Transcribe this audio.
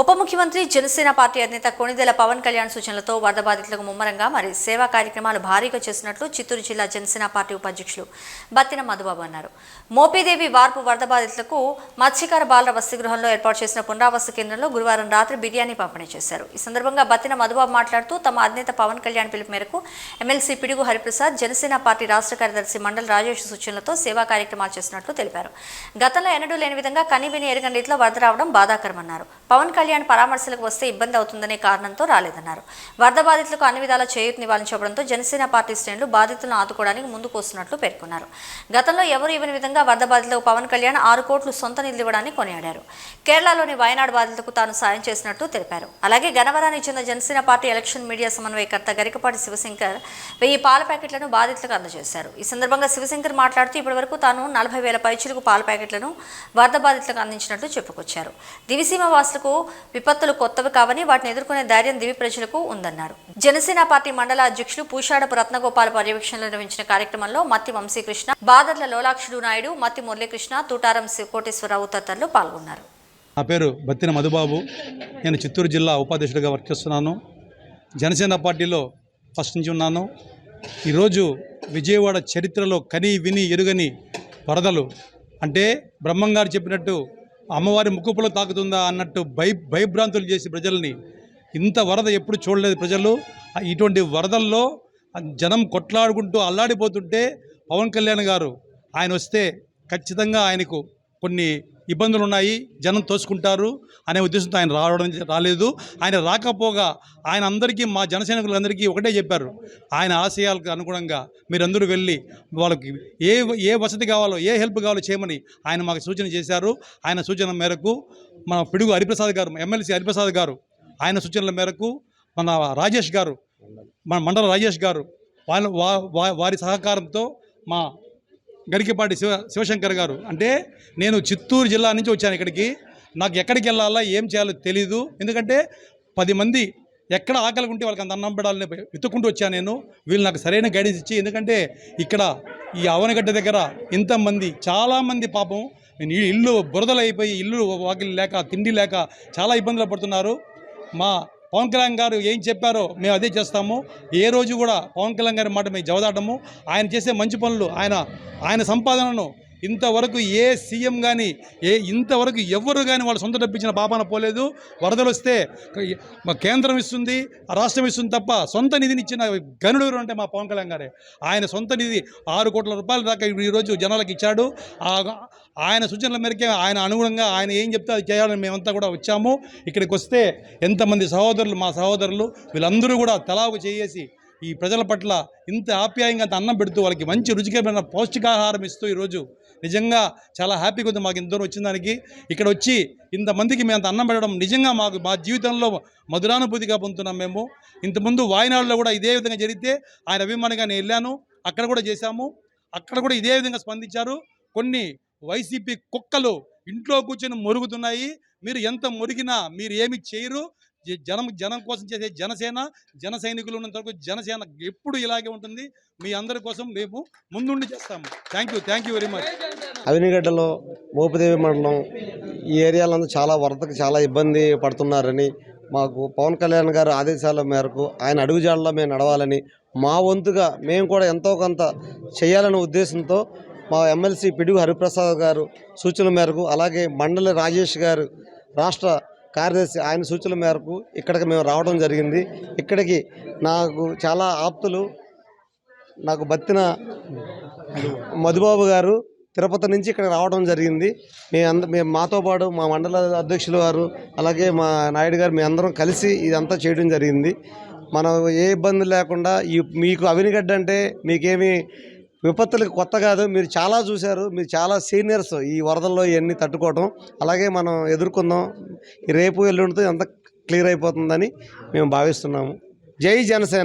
ఉప ముఖ్యమంత్రి జనసేన పార్టీ అధినేత కొణిదెల పవన్ కళ్యాణ్ సూచనలతో వరద బాధితులకు ముమ్మరంగా మరి సేవా కార్యక్రమాలు భారీగా చేస్తున్నట్లు చిత్తూరు జిల్లా జనసేన పార్టీ ఉపాధ్యక్షులు బత్తిన మధుబాబు అన్నారు. మోపీదేవి వార్పు వరద బాధితులకు మత్స్యకార బాలర వసతి గృహంలో ఏర్పాటు చేసిన పునరావాస కేంద్రంలో గురువారం రాత్రి బిర్యానీ పంపిణీ చేశారు. ఈ సందర్భంగా బత్తిన మధుబాబు మాట్లాడుతూ తమ అధినేత పవన్ కళ్యాణ్ పిలుపు మేరకు ఎమ్మెల్సీ పిడుగు హరిప్రసాద్ జనసేన పార్టీ రాష్ట్ర కార్యదర్శి మండల రాజేష్ సూచనలతో సేవా కార్యక్రమాలు చేస్తున్నట్లు తెలిపారు. గతంలో ఎన్నడూ లేని విధంగా కనీవిని ఎరగని రీతిలో వరద రావడం బాధాకరమన్నారు. పవన్ కళ్యాణ్ పరామర్శలకు వస్తే ఇబ్బంది అవుతుందనే కారణంతో రాలేదన్నారు. వరద బాధితులకు అన్ని విధాల చేయూతనివ్వాలని చెప్పడంతో జనసేన పార్టీ శ్రేణులు బాధితులను ఆదుకోవడానికి ముందుకు వస్తున్నట్లు పేర్కొన్నారు. గతంలో ఎవరు ఇవ్వని విధంగా వరద బాధితులకు పవన్ కళ్యాణ్ ఆరు కోట్లు సొంత నిధులు ఇవ్వడాన్ని కొనియాడారు. కేరళలోని వయనాడు బాధితులకు తాను సాయం చేసినట్లు తెలిపారు. అలాగే గనవరానికి చెందిన జనసేన పార్టీ ఎలక్షన్ మీడియా సమన్వయకర్త గరికపాటి శివశంకర్ వెయ్యి పాల ప్యాకెట్లను బాధితులకు అందజేశారు. ఈ సందర్భంగా శివశంకర్ మాట్లాడుతూ ఇప్పటివరకు తాను నలభై వేల పైచులకు పాల ప్యాకెట్లను వరద బాధితులకు అందించినట్లు చెప్పుకొచ్చారు. దివిసీమ వాసులకు విపత్తులు కొత్తవి కావని వాటిని ఎదుర్కొనే ధైర్యం దివి ప్రజలకు ఉందన్నారు. జనసేన పార్టీ మండల అధ్యక్షులు పూషాడపు రత్నగోపాల్ పర్యవేక్షణలో నిర్వహించిన కార్యక్రమంలో మత్తి వంశీకృష్ణ బాదర్ల లోలాక్షుడు నాయుడు మత్తి మురళీకృష్ణ తూటారం కోటేశ్వరరావు తదితరులు పాల్గొన్నారు. నా పేరు బత్తిన మధుబాబు. నేను చిత్తూరు జిల్లా ఉపాధ్యక్షుడిగా వర్క్ చేస్తున్నాను. జనసేన పార్టీలో ఫస్ట్ నుంచి ఉన్నాను. ఈరోజు విజయవాడ చరిత్రలో కని విని ఎరుగని వరదలు అంటే బ్రహ్మంగారు చెప్పినట్టు అమ్మవారి ముక్కుపులో తాకుతుందా అన్నట్టు భయ భయభ్రాంతులు చేసి ప్రజల్ని ఇంత వరద ఎప్పుడు చూడలేదు ప్రజలు. ఇటువంటి వరదల్లో జనం కొట్లాడుకుంటూ అల్లాడిపోతుంటే పవన్ కళ్యాణ్ గారు ఆయన వస్తే ఖచ్చితంగా ఆయనకు కొన్ని ఇబ్బందులు ఉన్నాయి జనం తోసుకుంటారు అనే ఉద్దేశంతో ఆయన రావడం రాలేదు. ఆయన రాకపోగా ఆయన అందరికీ మా జనసైనికులందరికీ ఒకటే చెప్పారు. ఆయన ఆశయాలకు అనుగుణంగా మీరందరూ వెళ్ళి వాళ్ళకి ఏ ఏ వసతి కావాలో ఏ హెల్ప్ కావాలో చేయమని ఆయన మాకు సూచన చేశారు. ఆయన సూచన మేరకు మన పిడుగు హరిప్రసాద్ గారు ఎమ్మెల్సీ హరిప్రసాద్ గారు ఆయన సూచనల మేరకు మన రాజేష్ గారు మన మండల రాజేష్ గారు వాళ్ళ వారి సహకారంతో మా గరికపాటి శివ శివశంకర్ గారు. అంటే నేను చిత్తూరు జిల్లా నుంచి వచ్చాను ఇక్కడికి. నాకు ఎక్కడికి వెళ్ళాలా ఏం చేయాలో తెలీదు. ఎందుకంటే పది మంది ఎక్కడ ఆకలి ఉంటే వాళ్ళకి అంత అన్నం పెడాలని వెతుక్కుంటూ వచ్చాను నేను. వీళ్ళు నాకు సరైన గైడెన్స్ ఇచ్చి ఎందుకంటే ఇక్కడ ఈ అవనగడ్డ దగ్గర ఇంతమంది చాలామంది పాపం ఇల్లు బురదలు అయిపోయి ఇల్లు వాకిలి లేక తిండి లేక చాలా ఇబ్బందులు పడుతున్నారు. మా పవన్ కళ్యాణ్ గారు ఏం చెప్పారో మేము అదే చేస్తాము. ఏ రోజు కూడా పవన్ కళ్యాణ్ గారి మాట మేము జవదాటము. ఆయన చేసే మంచి పనులు ఆయన ఆయన సంపాదనను ఇంతవరకు ఏ సీఎం కానీ ఏ ఇంతవరకు ఎవరు కానీ వాళ్ళ సొంత డబ్బిచ్చిన పాపాన పోలేదు. వరదలు వస్తే మా కేంద్రం ఇస్తుంది రాష్ట్రం ఇస్తుంది తప్ప సొంత నిధిని ఇచ్చిన గనుడు ఎవరు అంటే మా పవన్ కళ్యాణ్ గారే. ఆయన సొంత నిధి ఆరు కోట్ల రూపాయల దాకా ఈరోజు జనాలకు ఇచ్చాడు. ఆ- ఆయన సూచనల మేరకే ఆయన అనుగుణంగా ఆయన ఏం చెప్తే అది చేయాలని మేమంతా కూడా వచ్చాము. ఇక్కడికి వస్తే ఎంతమంది సహోదరులు మా సహోదరులు వీళ్ళందరూ కూడా తలాకు చేసి ఈ ప్రజల పట్ల ఇంత ఆప్యాయంగా అంత అన్నం పెడుతూ వాళ్ళకి మంచి రుచికరమైన పౌష్టికాహారం ఇస్తూ ఈరోజు నిజంగా చాలా హ్యాపీగా ఉంది మాకు ఇంత దూరం వచ్చిన దానికి. ఇక్కడ వచ్చి ఇంతమందికి మేము అంత అన్నం పెట్టడం నిజంగా మాకు మా జీవితంలో మధురానుభూతిగా పొందుతున్నాం మేము. ఇంతకుముందు వాయనాడులో కూడా ఇదే విధంగా జరిగితే ఆయన అభిమానిగా నేను వెళ్ళాను. అక్కడ కూడా చేశాము. అక్కడ కూడా ఇదే విధంగా స్పందించారు. కొన్ని వైసీపీ కుక్కలు ఇంట్లో కూర్చొని మొరుగుతున్నాయి. మీరు ఎంత మొరిగినా మీరు ఏమి చేయరు. జనం జనం కోసం చేసే జనసేన జన సైనికులు ఉన్నంత వరకు జనసేన ఎప్పుడు ఇలాగే ఉంటుంది. మీ అందరి కోసం మేము ముందుండి చేస్తాము. Thank you thank you very much. అవినిగడ్డలో Mopidevi మండలం ఈ ఏరియాలో చాలా వరదకు చాలా ఇబ్బంది పడుతున్నారని మాకు పవన్ కళ్యాణ్ గారు ఆదేశాల మేరకు ఆయన అడుగుజాడలో మేము నడవాలని మా వంతుగా మేము కూడా ఎంతో కొంత చేయాలనే ఉద్దేశంతో మా ఎమ్మెల్సీ పిడుగు హరిప్రసాద్ గారు సూచనల మేరకు అలాగే మండలి రాజేష్ గారు రాష్ట్ర కార్యదర్శి ఆయన సూచనల మేరకు ఇక్కడికి మేము రావడం జరిగింది. ఇక్కడికి నాకు చాలా ఆప్తులు నాకు బత్తిన మధుబాబు గారు తిరుపతి నుంచి ఇక్కడ రావడం జరిగింది. మీ అంద మేము మాతో పాటు మా మండల అధ్యక్షులు గారు అలాగే మా నాయుడు గారు మీ అందరం కలిసి ఇదంతా చేయడం జరిగింది. మనం ఏ ఇబ్బంది లేకుండా ఈ మీకు అవినిగడ్డ అంటే మీకేమీ విపత్తులకు కొత్త కాదు. మీరు చాలా చూశారు. మీరు చాలా సీనియర్స్ ఈ వరదల్లో ఇవన్నీ తట్టుకోవడం అలాగే మనం ఎదుర్కొందాం. ఈ రేపు ఎల్లుండితో ఎంత క్లియర్ అయిపోతుందని మేము భావిస్తున్నాము. జై జనసేన.